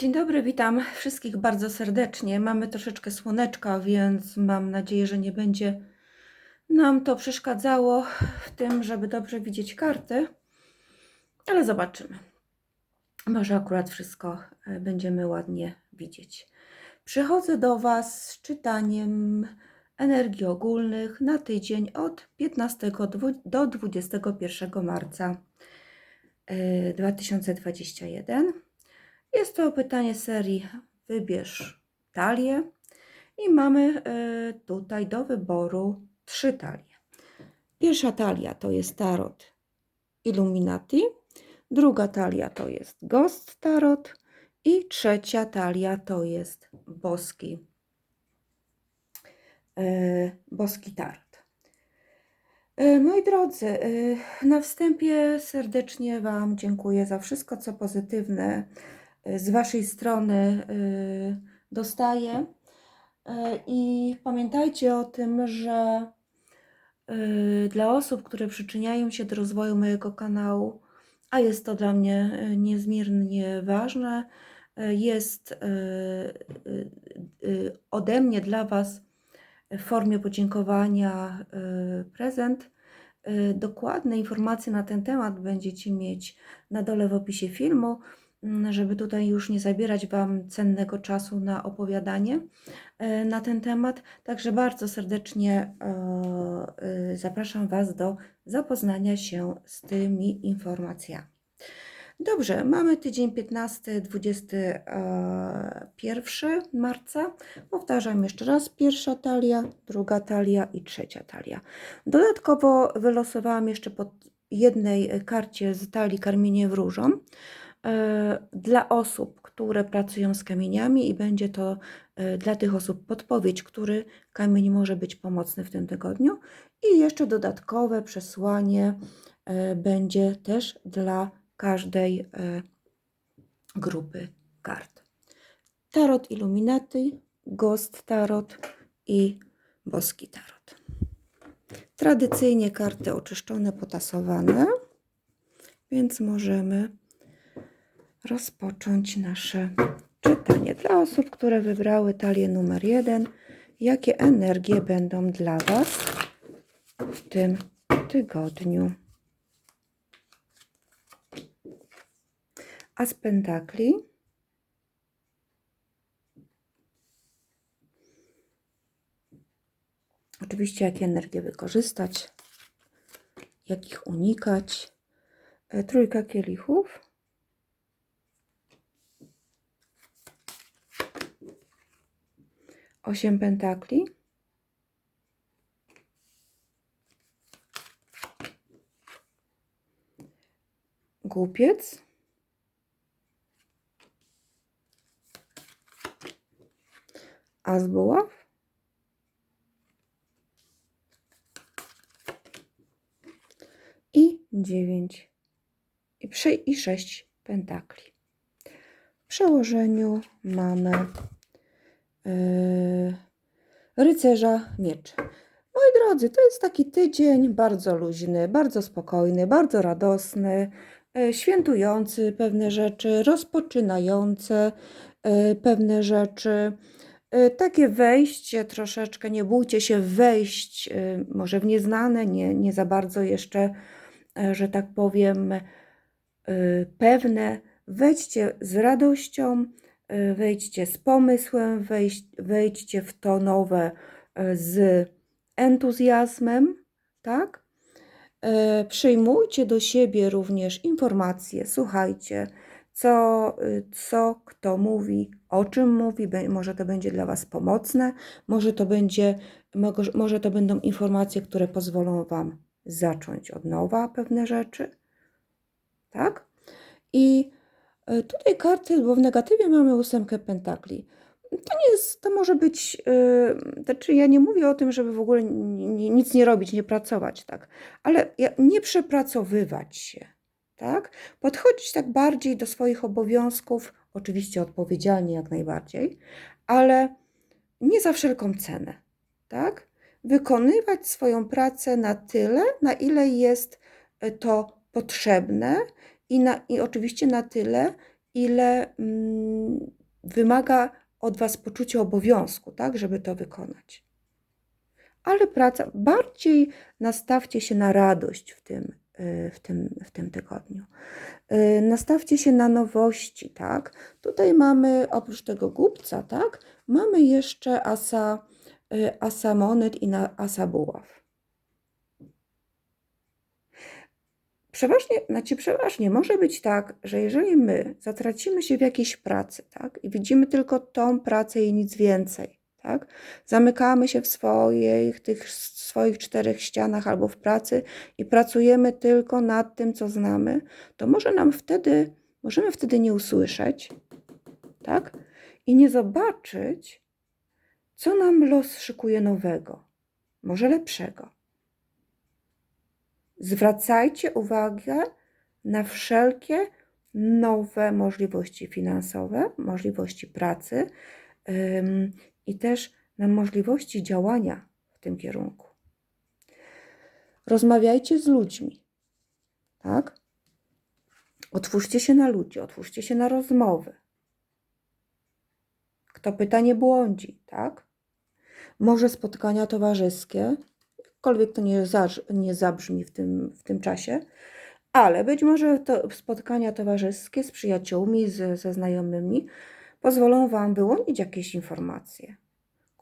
Dzień dobry, witam wszystkich bardzo serdecznie. Mamy troszeczkę słoneczka, więc mam nadzieję, że nie będzie nam to przeszkadzało w tym, żeby dobrze widzieć karty, ale zobaczymy. Może akurat wszystko e, będziemy ładnie widzieć. Przychodzę do Was z czytaniem energii ogólnych na tydzień od 15 dwu- do 21 marca e, 2021. Jest to pytanie serii Wybierz talię i mamy e, tutaj do wyboru trzy talie. Pierwsza talia to jest Tarot Illuminati, druga talia to jest Ghost Tarot i trzecia talia to jest Boski, e, Boski Tarot. E, Moi drodzy, na wstępie serdecznie Wam dziękuję za wszystko, co pozytywne z Waszej strony e, dostaję. E, I pamiętajcie o tym, że e, dla osób, które przyczyniają się do rozwoju mojego kanału, a jest to dla mnie niezmiernie ważne, jest ode mnie dla Was w formie podziękowania prezent. Dokładne informacje na ten temat będziecie mieć na dole w opisie filmu, żeby tutaj już nie zabierać Wam cennego czasu na opowiadanie e, na ten temat. Także bardzo serdecznie e, e, zapraszam Was do zapoznania się z tymi informacjami. Dobrze, mamy tydzień 15-21 marca. Powtarzam jeszcze raz, pierwsza talia, druga talia i trzecia talia. Dodatkowo wylosowałam jeszcze pod jednej karcie z talii Karmienie wróżą dla osób, które pracują z kamieniami i będzie to e, dla tych osób podpowiedź, który kamień może być pomocny w tym tygodniu. I jeszcze dodatkowe przesłanie e, będzie też dla każdej e, grupy kart. Tarot Illuminaty, Ghost Tarot i Boski Tarot. Tradycyjnie karty oczyszczone, potasowane, więc możemy rozpocząć nasze czytanie. Dla osób, które wybrały talię numer jeden, jakie energie będą dla Was w tym tygodniu? As Pentakli. Oczywiście, jakie energie wykorzystać, jakich unikać. E, Trójka kielichów. Osiem pentakli. Głupiec. As buław. I dziewięć. I, prze, I sześć pentakli. W przełożeniu mamy rycerza mieczy. Moi drodzy, to jest taki tydzień bardzo luźny, bardzo spokojny, bardzo radosny, yy, świętujący pewne rzeczy, rozpoczynające yy, pewne rzeczy. Takie wejście troszeczkę, nie bójcie się wejść może w nieznane, nie, nie za bardzo jeszcze, że tak powiem, pewne. Wejdźcie z radością, wejdźcie z pomysłem, wejdź, wejdźcie w to nowe e, z entuzjazmem, tak? E, Przyjmujcie do siebie również informacje, słuchajcie, co, co kto mówi, o czym mówi, może to będzie dla Was pomocne, może to będzie, może to będą informacje, które pozwolą Wam zacząć od nowa pewne rzeczy, tak? I tutaj karty, bo w negatywie mamy ósemkę pentakli. To nie jest, to może być, yy, znaczy ja nie mówię o tym, żeby w ogóle ni- ni- nic nie robić, nie pracować, tak, ale nie przepracowywać się, tak? Podchodzić tak bardziej do swoich obowiązków, oczywiście odpowiedzialnie jak najbardziej, ale nie za wszelką cenę, tak? Wykonywać swoją pracę na tyle, na ile jest y, to potrzebne i, na, i oczywiście na tyle, ile mm, wymaga od Was poczucia obowiązku, tak, żeby to wykonać. Ale praca, bardziej nastawcie się na radość w tym, y, w tym, w tym tygodniu. Y, Nastawcie się na nowości, tak? Tutaj mamy oprócz tego głupca, tak? Mamy jeszcze asa, y, asa monet i na, asa buław. Przeważnie, znaczy przeważnie może być tak, że jeżeli my zatracimy się w jakiejś pracy, tak, i widzimy tylko tą pracę i nic więcej, tak, zamykamy się w swoich, tych swoich czterech ścianach albo w pracy i pracujemy tylko nad tym, co znamy, to może nam wtedy, możemy wtedy nie usłyszeć, tak, i nie zobaczyć, co nam los szykuje nowego, może lepszego. Zwracajcie uwagę na wszelkie nowe możliwości finansowe, możliwości pracy ym, i też na możliwości działania w tym kierunku. Rozmawiajcie z ludźmi, tak? Otwórzcie się na ludzi, otwórzcie się na rozmowy. Kto pyta, nie błądzi, tak? Może spotkania towarzyskie, jakkolwiek to nie, nie zabrzmi w tym, w tym czasie, ale być może to spotkania towarzyskie z przyjaciółmi, z, ze znajomymi pozwolą Wam wyłonić jakieś informacje,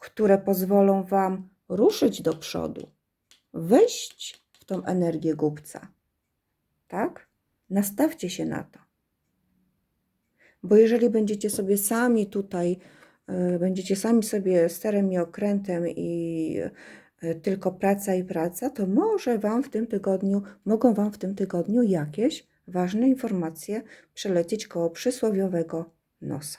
które pozwolą Wam ruszyć do przodu, wejść w tą energię głupca. Tak? Nastawcie się na to. Bo jeżeli będziecie sobie sami tutaj, y, będziecie sami sobie sterem i okrętem i tylko praca i praca, to może Wam w tym tygodniu, mogą Wam w tym tygodniu jakieś ważne informacje przelecieć koło przysłowiowego nosa.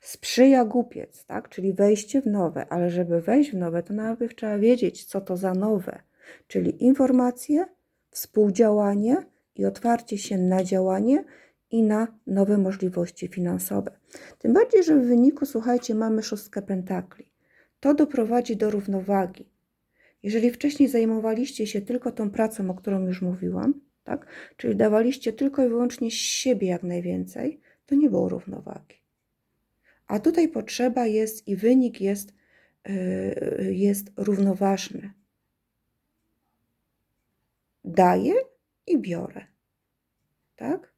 Sprzyja głupiec, tak? Czyli wejście w nowe, ale żeby wejść w nowe, to najpierw trzeba wiedzieć, co to za nowe. Czyli informacje, współdziałanie i otwarcie się na działanie i na nowe możliwości finansowe. Tym bardziej, że w wyniku, słuchajcie, mamy szóstkę pentakli. To doprowadzi do równowagi. Jeżeli wcześniej zajmowaliście się tylko tą pracą, o którą już mówiłam, tak? czyli dawaliście tylko i wyłącznie siebie jak najwięcej, to nie było równowagi. A tutaj potrzeba jest i wynik jest, yy, jest równoważny. Daję i biorę. Tak?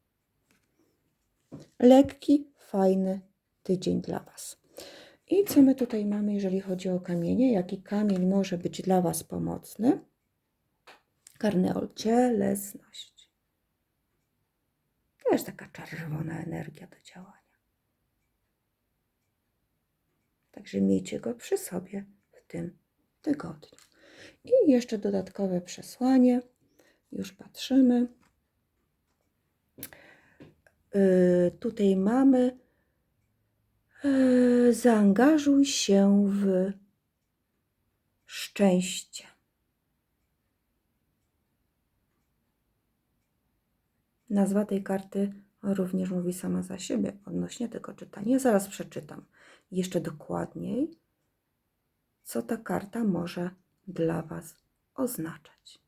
Lekki, fajny tydzień dla Was. I co my tutaj mamy, jeżeli chodzi o kamienie? Jaki kamień może być dla Was pomocny? Karneol, cielesność. Też taka czerwona energia do działania. Także miejcie go przy sobie w tym tygodniu. I jeszcze dodatkowe przesłanie. Już patrzymy. Yy, tutaj mamy zaangażuj się w szczęście. Nazwa tej karty również mówi sama za siebie odnośnie tego czytania. Zaraz przeczytam jeszcze dokładniej, co ta karta może dla Was oznaczać.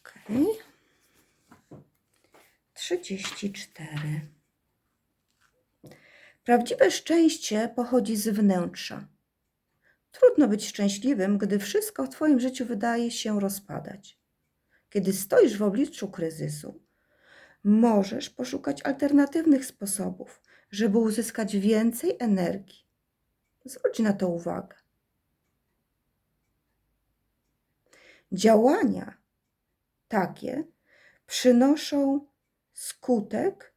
Okay. 34. Prawdziwe szczęście pochodzi z wnętrza. Trudno być szczęśliwym, gdy wszystko w Twoim życiu wydaje się rozpadać. Kiedy stoisz w obliczu kryzysu, możesz poszukać alternatywnych sposobów, żeby uzyskać więcej energii. Zwróć na to uwagę. Działania takie przynoszą skutek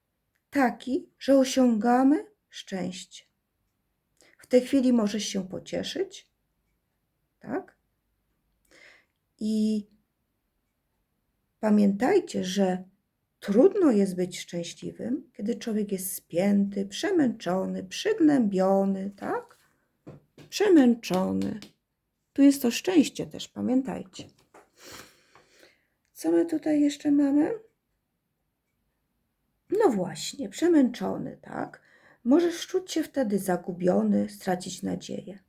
taki, że osiągamy szczęście. W tej chwili możesz się pocieszyć, tak? I pamiętajcie, że trudno jest być szczęśliwym, kiedy człowiek jest spięty, przemęczony, przygnębiony, tak? Przemęczony. Tu jest to szczęście też, pamiętajcie. Co my tutaj jeszcze mamy? No właśnie, przemęczony, tak? Możesz czuć się wtedy zagubiony, stracić nadzieję.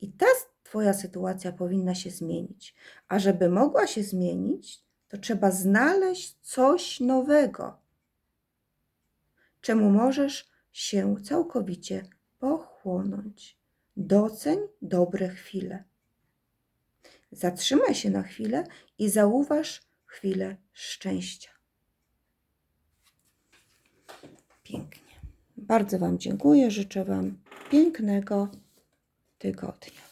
I ta Twoja sytuacja powinna się zmienić. A żeby mogła się zmienić, to trzeba znaleźć coś nowego, czemu możesz się całkowicie pochłonąć. Doceń dobre chwile. Zatrzymaj się na chwilę i zauważ chwilę szczęścia. Pięknie. Bardzo Wam dziękuję. Życzę Wam pięknego tygodnia.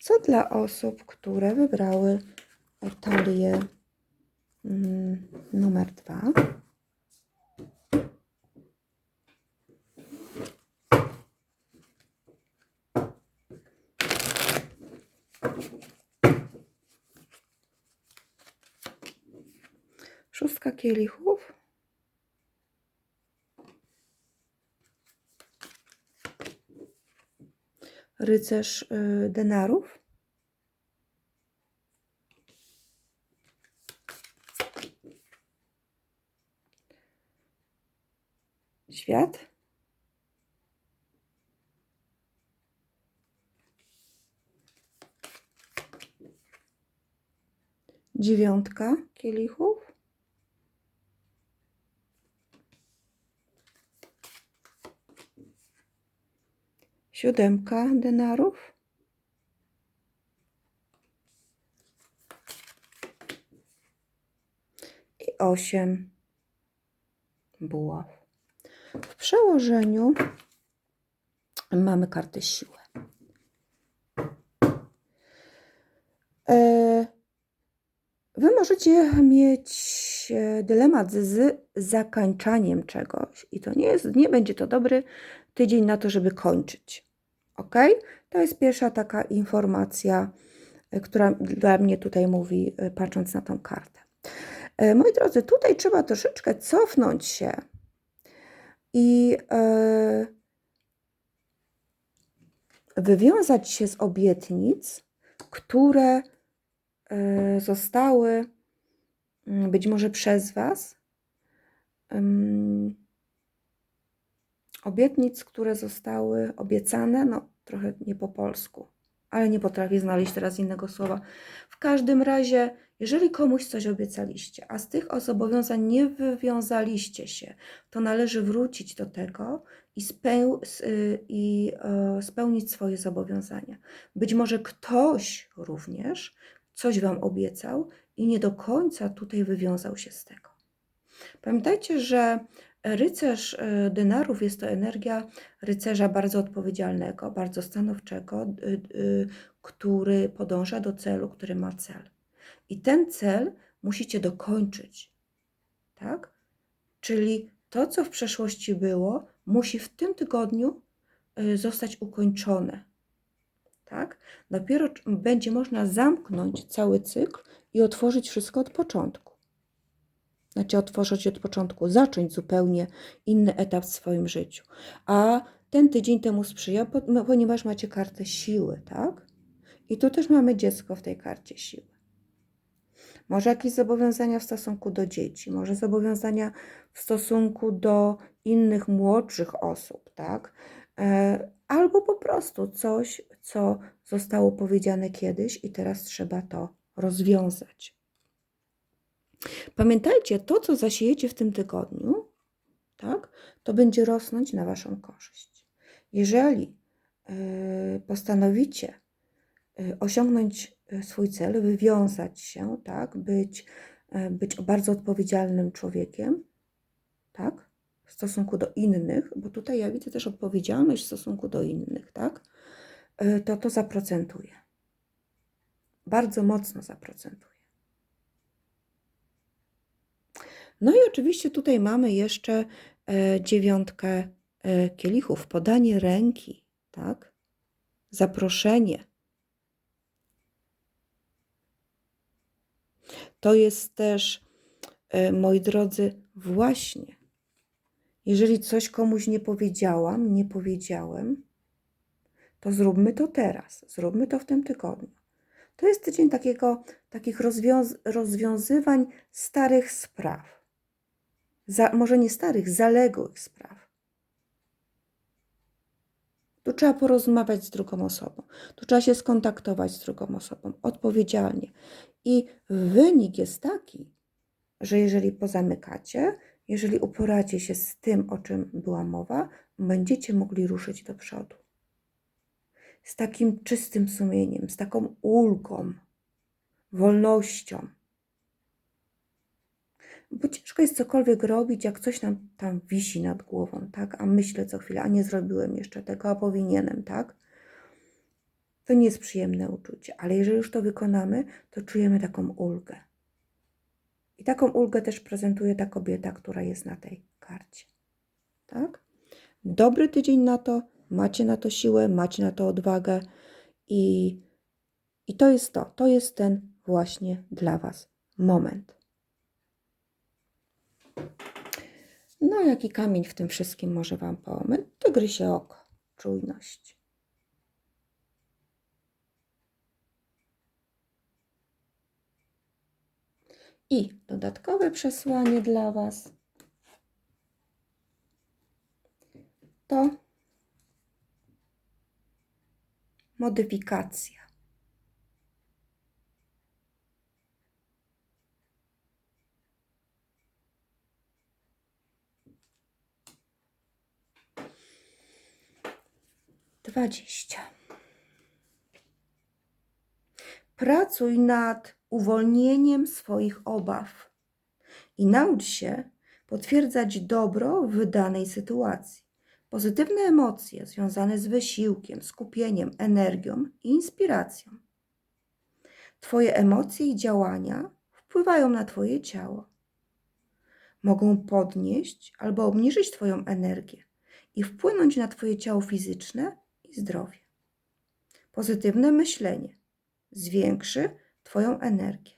Co dla osób, które wybrały talię mm, numer dwa. Szóstka kielichów. Rycerz y, denarów. Świat. Dziewiątka kielichów. Siódemka denarów. I osiem buław. W przełożeniu mamy kartę siły. E, Wy możecie mieć e, dylemat z zakańczaniem czegoś i to nie jest, nie będzie to dobry tydzień na to, żeby kończyć. Ok? To jest pierwsza taka informacja, e, która dla mnie tutaj mówi, e, patrząc na tą kartę. E, Moi drodzy, tutaj trzeba troszeczkę cofnąć się i wywiązać się z obietnic, które zostały mm, być może przez Was, obietnic, które zostały obiecane, no trochę nie po polsku, ale nie potrafię znaleźć teraz innego słowa. W każdym razie, jeżeli komuś coś obiecaliście, a z tych zobowiązań nie wywiązaliście się, to należy wrócić do tego i, speł, y, i e, spełnić swoje zobowiązania. Być może ktoś również coś Wam obiecał i nie do końca tutaj wywiązał się z tego. Pamiętajcie, że rycerz e, denarów jest to energia rycerza bardzo odpowiedzialnego, bardzo stanowczego, który podąża do celu, który ma cel. I ten cel musicie dokończyć. Tak? Czyli to, co w przeszłości było, musi w tym tygodniu y, zostać ukończone. Tak? Dopiero będzie można zamknąć cały cykl i otworzyć wszystko od początku. Znaczy otworzyć od początku, zacząć zupełnie inny etap w swoim życiu. A ten tydzień temu sprzyja, po- ponieważ macie kartę siły, tak? I tu też mamy dziecko w tej karcie siły. Może jakieś zobowiązania w stosunku do dzieci, może zobowiązania w stosunku do innych młodszych osób, tak? E, Albo po prostu coś, co zostało powiedziane kiedyś i teraz trzeba to rozwiązać. Pamiętajcie, to co zasiejecie w tym tygodniu, tak, to będzie rosnąć na Waszą korzyść. Jeżeli e, postanowicie e, osiągnąć e, swój cel, wywiązać się, tak, być, być bardzo odpowiedzialnym człowiekiem, tak, w stosunku do innych, bo tutaj ja widzę też odpowiedzialność w stosunku do innych, tak, to to zaprocentuje. Bardzo mocno zaprocentuje. No i oczywiście tutaj mamy jeszcze e, dziewiątkę e, kielichów, podanie ręki, tak? Zaproszenie. To jest też, e, moi drodzy, właśnie, jeżeli coś komuś nie powiedziałam, nie powiedziałem, to zróbmy to teraz, zróbmy to w tym tygodniu. To jest tydzień takiego, takich rozwiąz rozwiązywań starych spraw. Za, może nie starych, zaległych spraw. Tu trzeba porozmawiać z drugą osobą. Tu trzeba się skontaktować z drugą osobą odpowiedzialnie. I wynik jest taki, że jeżeli pozamykacie, jeżeli uporacie się z tym, o czym była mowa, będziecie mogli ruszyć do przodu. Z takim czystym sumieniem, z taką ulgą, wolnością. Bo ciężko jest cokolwiek robić, jak coś nam tam wisi nad głową, tak? A myślę co chwilę, a nie zrobiłem jeszcze tego, a powinienem, tak? To nie jest przyjemne uczucie, ale jeżeli już to wykonamy, to czujemy taką ulgę. I taką ulgę też prezentuje ta kobieta, która jest na tej karcie. Tak? Dobry tydzień na to, macie na to siłę, macie na to odwagę i, i to jest to, to jest ten właśnie dla Was moment. No, jaki kamień w tym wszystkim może Wam pomóc? Tygrysie oko, czujność. I dodatkowe przesłanie dla Was to modyfikacja. Dwadzieścia. Pracuj nad uwolnieniem swoich obaw i naucz się potwierdzać dobro w danej sytuacji. Pozytywne emocje związane z wysiłkiem, skupieniem, energią i inspiracją. Twoje emocje i działania wpływają na Twoje ciało. Mogą podnieść albo obniżyć Twoją energię i wpłynąć na Twoje ciało fizyczne i zdrowie. Pozytywne myślenie zwiększy Twoją energię.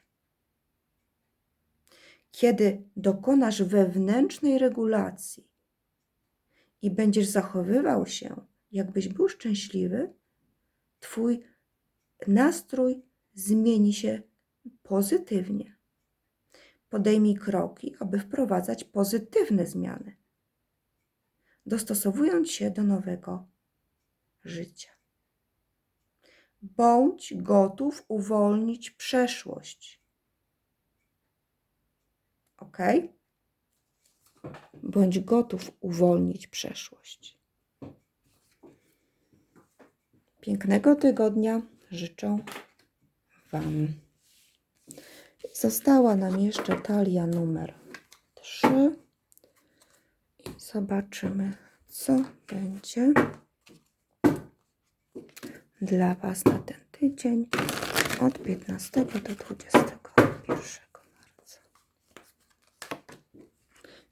Kiedy dokonasz wewnętrznej regulacji i będziesz zachowywał się, jakbyś był szczęśliwy, Twój nastrój zmieni się pozytywnie. Podejmij kroki, aby wprowadzać pozytywne zmiany, dostosowując się do nowego życia. Bądź gotów uwolnić przeszłość. Ok? Bądź gotów uwolnić przeszłość. Pięknego tygodnia życzę Wam. Została nam jeszcze talia numer 3 i zobaczymy, co będzie dla Was na ten tydzień od 15 do 21 marca.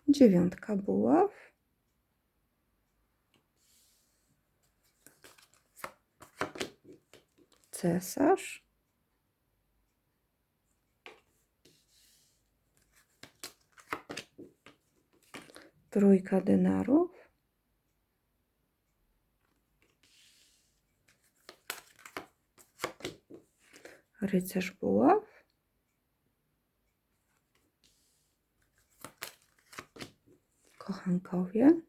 Dziewiątka buław. Cesarz. Trójka denarów. Rycerz buław. Kochankowie.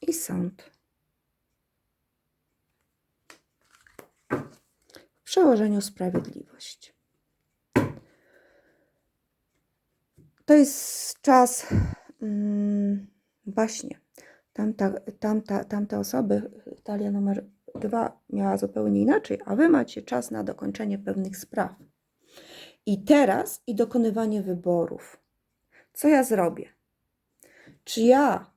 I sąd. W przełożeniu sprawiedliwość. To jest czas mm, właśnie tamta, tamta, tamte osoby, talia numer dwa miała zupełnie inaczej, a wy macie czas na dokończenie pewnych spraw. I teraz i dokonywanie wyborów. Co ja zrobię? Czy ja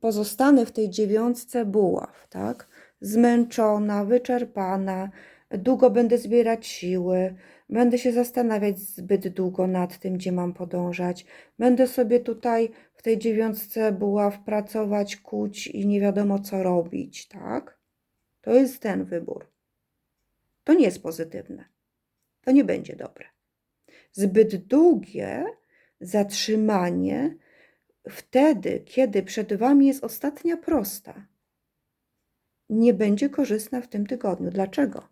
pozostanę w tej dziewiątce buław, tak? Zmęczona, wyczerpana, długo będę zbierać siły, będę się zastanawiać zbyt długo nad tym, gdzie mam podążać, będę sobie tutaj w tej dziewiątce buław pracować, kuć i nie wiadomo co robić, tak? To jest ten wybór. To nie jest pozytywne. To nie będzie dobre. Zbyt długie zatrzymanie wtedy, kiedy przed Wami jest ostatnia prosta, nie będzie korzystna w tym tygodniu. Dlaczego?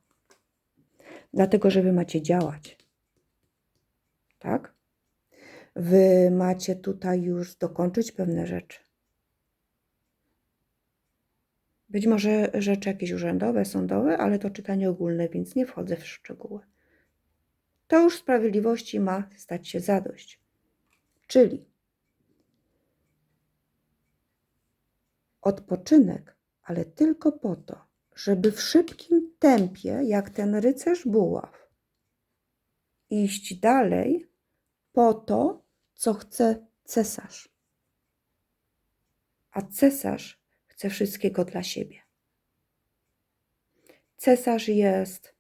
Dlatego, że Wy macie działać. Tak? Wy macie tutaj już dokończyć pewne rzeczy. Być może rzeczy jakieś urzędowe, sądowe, ale to czytanie ogólne, więc nie wchodzę w szczegóły. To już sprawiedliwości ma stać się zadość. Czyli odpoczynek, ale tylko po to, żeby w szybkim tempie, jak ten rycerz buław, iść dalej po to, co chce cesarz. A cesarz chce wszystkiego dla siebie. Cesarz jest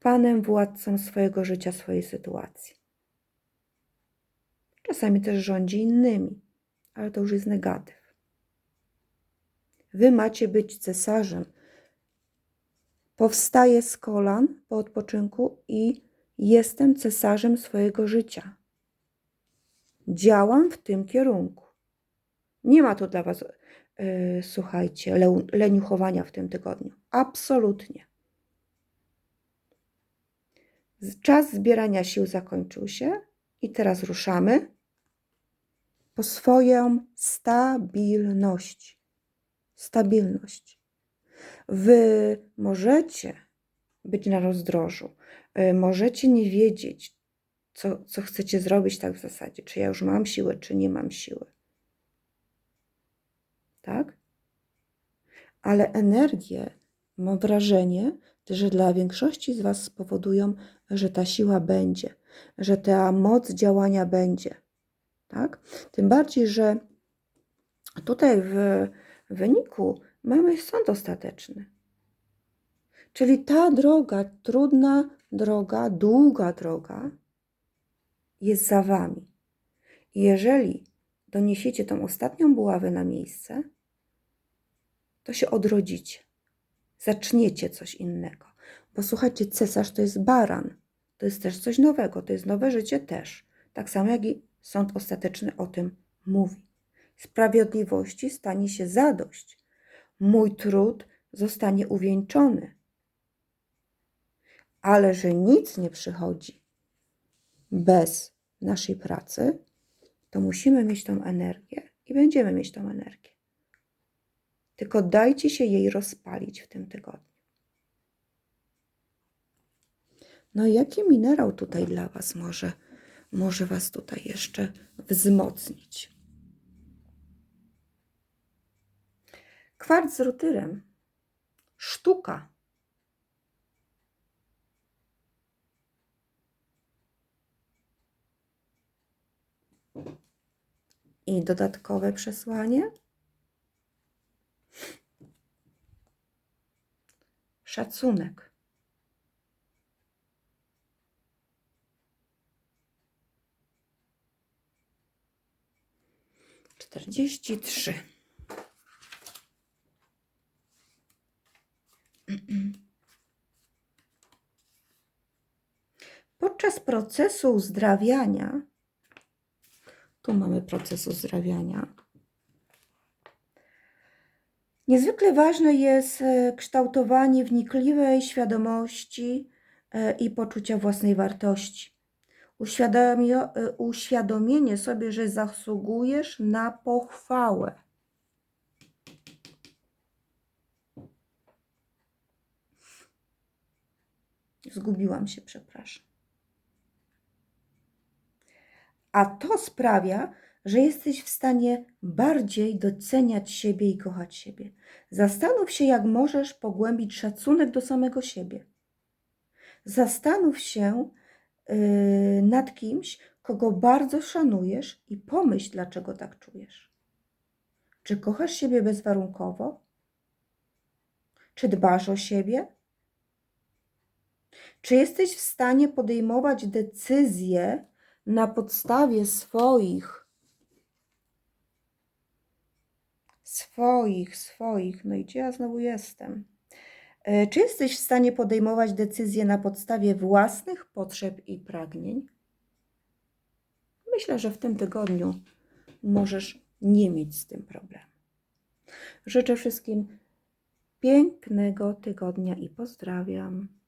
panem, władcą swojego życia, swojej sytuacji. Czasami też rządzi innymi, ale to już jest negatyw. Wy macie być cesarzem. Powstaję z kolan po odpoczynku i jestem cesarzem swojego życia. Działam w tym kierunku. Nie ma tu dla Was, yy, słuchajcie, le, leniuchowania w tym tygodniu. Absolutnie. Czas zbierania sił zakończył się i teraz ruszamy po swoją stabilność. Stabilność. Wy możecie być na rozdrożu, y, możecie nie wiedzieć, co, co chcecie zrobić tak w zasadzie, czy ja już mam siłę, czy nie mam siły. Tak? Ale energie, mam wrażenie, że dla większości z Was spowodują, że ta siła będzie, że ta moc działania będzie. Tak? Tym bardziej, że tutaj w wyniku mamy sąd ostateczny. Czyli ta droga, trudna droga, długa droga jest za Wami. Jeżeli doniesiecie tą ostatnią buławę na miejsce, to się odrodzicie. Zaczniecie coś innego. Bo słuchajcie, cesarz to jest baran. To jest też coś nowego, to jest nowe życie też. Tak samo jak i sąd ostateczny o tym mówi. Sprawiedliwości stanie się zadość. Mój trud zostanie uwieńczony. Ale że nic nie przychodzi bez naszej pracy, to musimy mieć tą energię i będziemy mieć tą energię. Tylko dajcie się jej rozpalić w tym tygodniu. No i jaki minerał tutaj dla Was może, może Was tutaj jeszcze wzmocnić? Kwarc z rutyrem. Sztuka. I dodatkowe przesłanie. Szacunek. Czterdzieści trzy. Podczas procesu uzdrawiania, tu mamy proces uzdrawiania, niezwykle ważne jest e, kształtowanie wnikliwej świadomości e, i poczucia własnej wartości. E, uświadomienie sobie, że zasługujesz na pochwałę. Zgubiłam się, przepraszam. A to sprawia, że jesteś w stanie bardziej doceniać siebie i kochać siebie. Zastanów się, jak możesz pogłębić szacunek do samego siebie. Zastanów się yy, nad kimś, kogo bardzo szanujesz i pomyśl, dlaczego tak czujesz. Czy kochasz siebie bezwarunkowo? Czy dbasz o siebie? Czy jesteś w stanie podejmować decyzje na podstawie swoich, swoich, swoich, no i gdzie ja znowu jestem? E, Czy jesteś w stanie podejmować decyzje na podstawie własnych potrzeb i pragnień? Myślę, że w tym tygodniu możesz nie mieć z tym problemu. Życzę wszystkim pięknego tygodnia i pozdrawiam.